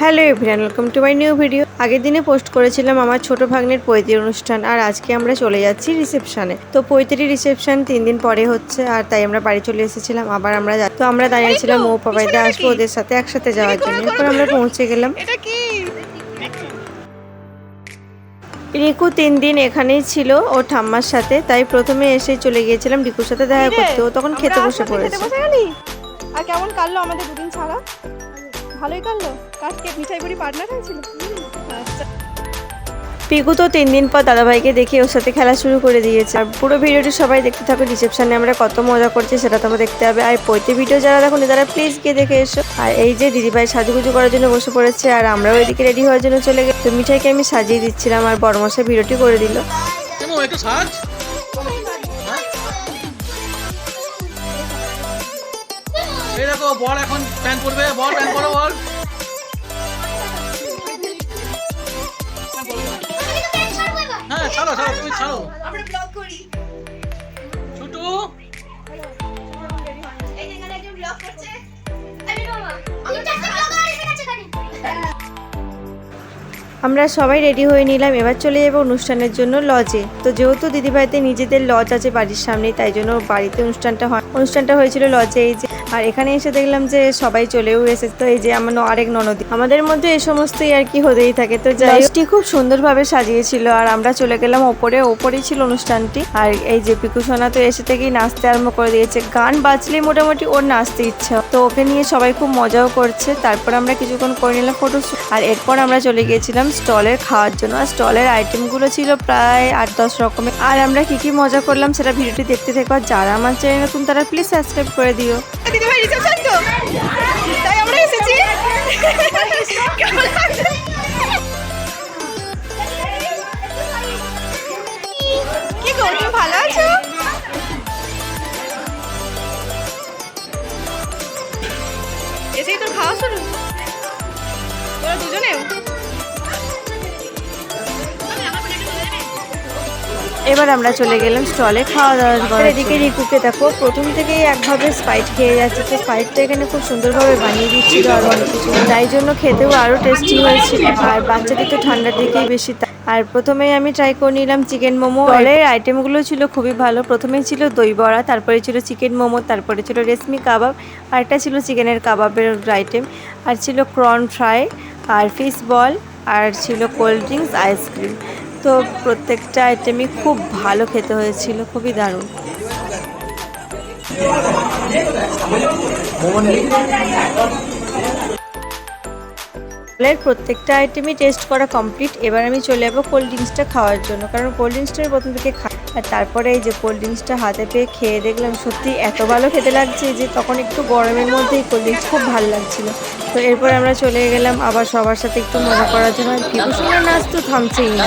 Hello everyone welcome to my new video আগের দিনে post করেছিলাম আমার ছোট ভাগ্নের পৈতৃ অনুষ্ঠান আর আজকে আমরা চলে যাচ্ছি রিসেপশানে তো পৈতৃ রিসেপশান তিন দিন পরে হচ্ছে আর তাই আমরা বাড়ি চলে এসেছিলাম আবার আমরা তো আমরা দাঁড়িয়েছিলাম মৌ পাপাইদা আসব ওদের সাথে একসাথে যাওয়ার জন্য। এরপর আমরা পৌঁছে গেলাম। রিকু তিন দিন এখানেই ছিল ও ঠাম্মার সাথে তাই প্রথমে এসে চলে গিয়েছিলাম রিকুর সাথে দেখা করতে। ও তখন খেতে বসে পড়েছে। আর কেমন কাটলো আমাদের দুদিন ছাড়া? ভালোই কাটলো। কাজকে মিঠাই বুড়ি পার্টনার হয়েছিল? আচ্ছা। পিকু তো তিন দিন পর দাদাভাইকে দেখে ওর সাথে খেলা শুরু করে দিয়েছে। আর পুরো ভিডিওটি সবাই দেখতে থাকো রিসেপশনে আমরা কত মজা করছি সেটা তোমরা দেখতে হবে আর পৈতে ভিডিও যারা দেখুন তারা প্লিজ গিয়ে দেখে এসো। আর এই যে দিদিভাই সাজুগুজু করার জন্য বসে পড়েছে আর আমরাও এদিকে রেডি হওয়ার জন্য চলে গেছি তো মিঠাইকে আমি সাজিয়ে দিচ্ছিলাম আর বড় মশাই ভিডিওটি করে দিল। এই দেখো বল এখন প্যান করবে বল প্যান করো বল। হ্যাঁ ছাড়ো ছাড়ো তুমি ছাড়ো। আমরা ছুটু। সবাই রেডি হয়ে নিলাম এবার চলে যাব অনুষ্ঠানের জন্য লজে তো যেহেতু দিদিভাইতে নিজেদের লজ আছে বাড়ির সামনেই তাই জন্য বাড়িতে অনুষ্ঠানটা হয় অনুষ্ঠানটা হয়েছিল লজে এই যে আর এখানে এসে দেখলাম যে সবাই চলেও এসেছে তো এই যে আমার আরেক ননদি। আমাদের মধ্যে এই সমস্তই আর কি হতেই থাকে। তো লজটি খুব সুন্দরভাবে সাজিয়েছিল আর আমরা চলে গেলাম ওপরে। ওপরেই ছিল অনুষ্ঠানটি। আর এই যে পিকু সোনা তো এসে থেকেই নাচতে আরম্ভ করে দিয়েছে। গান বাজলেই মোটামুটি ওর নাচতে ইচ্ছা। তো ওকে নিয়ে সবাই খুব মজাও করছে। তারপর আমরা কিছুক্ষণ করে নিলাম ফটো আর এরপর আমরা চলে গিয়েছিলাম স্টলের খাওয়ার জন্য। আর স্টলের আইটেমগুলো ছিল প্রায় আট দশ রকমের। আর আমরা কি কি মজা করলাম সেটা ভিডিওটি দেখতে থেকো। আর যারা আমার চ্যানেল নতুন, তারা প্লিজ সাবস্ক্রাইব করে দিও। দিদি ভাই রিসেপশন তো? তাই আমরা এসেছি। কি গো, তুমি ভালো আছো? এসেই তোর খাওয়া শুরু। তোরা দুজনেও এবার আমরা চলে গেলাম স্টলে খাওয়া দাওয়া এদিকে রিকুকে দেখো প্রথম থেকেই একভাবে স্পাইট খেয়ে যাচ্ছে। তো স্পাইটটা এখানে খুব সুন্দরভাবে বানিয়ে দিচ্ছিল আর অনেক কিছু। তাই জন্য খেতেও আরও টেস্টি হয়েছিল আর বাচ্চাদের তো ঠান্ডার দিকেই বেশি আর প্রথমেই আমি ট্রাই করে নিলাম চিকেন মোমো। এর আইটেমগুলো ছিল খুবই ভালো। প্রথমে ছিল দই বড়া তারপরে ছিল চিকেন মোমো তারপরে ছিল রেশমি কাবাব আর একটা ছিল চিকেনের কাবাবের আইটেম আর ছিল ক্রন ফ্রাই আর ফিশ বল আর ছিল কোল্ড ড্রিঙ্কস আইসক্রিম তো প্রত্যেকটা আইটেমই খুব ভালো খেতে হয়েছিল, খুবই দারুণ। এর প্রত্যেকটা আইটেমই টেস্ট করা কমপ্লিট এবার আমি চলে যাব কোল্ড ড্রিঙ্কসটা খাওয়ার জন্য, কারণ কোল্ড ড্রিঙ্কসটা প্রথম থেকে খা আর তারপরে এই যে কোল্ড ড্রিঙ্কসটা হাতে পেয়ে খেয়ে দেখলাম সত্যি এত ভালো খেতে লাগছে যে তখন একটু গরমের মধ্যেই কোল্ড ড্রিঙ্কস খুব ভালো লাগছিল। তো এরপর আমরা চলে গেলাম আবার সবার সাথে একটু মজা করার জন্য। আর কি নাচ তো থামছেই না।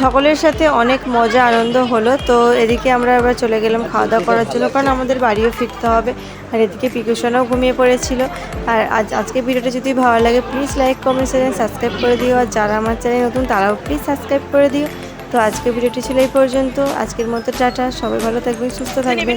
সকলের সাথে অনেক মজা, আনন্দ হলো। তো এদিকে আমরা এবার চলে গেলাম খাওয়া দাওয়া করার জন্য, কারণ আমাদের বাড়িও ফিরতে হবে। আর এদিকে পিকুশনাও ঘুমিয়ে পড়েছিল। আর আজ, আজকে ভিডিওটা যদি ভালো লাগে please like comment share subscribe করে দিও। আর যারা আমার চ্যানেল নতুন, তারাও প্লিজ সাবস্ক্রাইব করে দিও। তো আজকে ভিডিওটি ছিল এই পর্যন্ত। আজকের মতো, টাটা। সবাই ভালো থাকবেন, সুস্থ থাকবেন?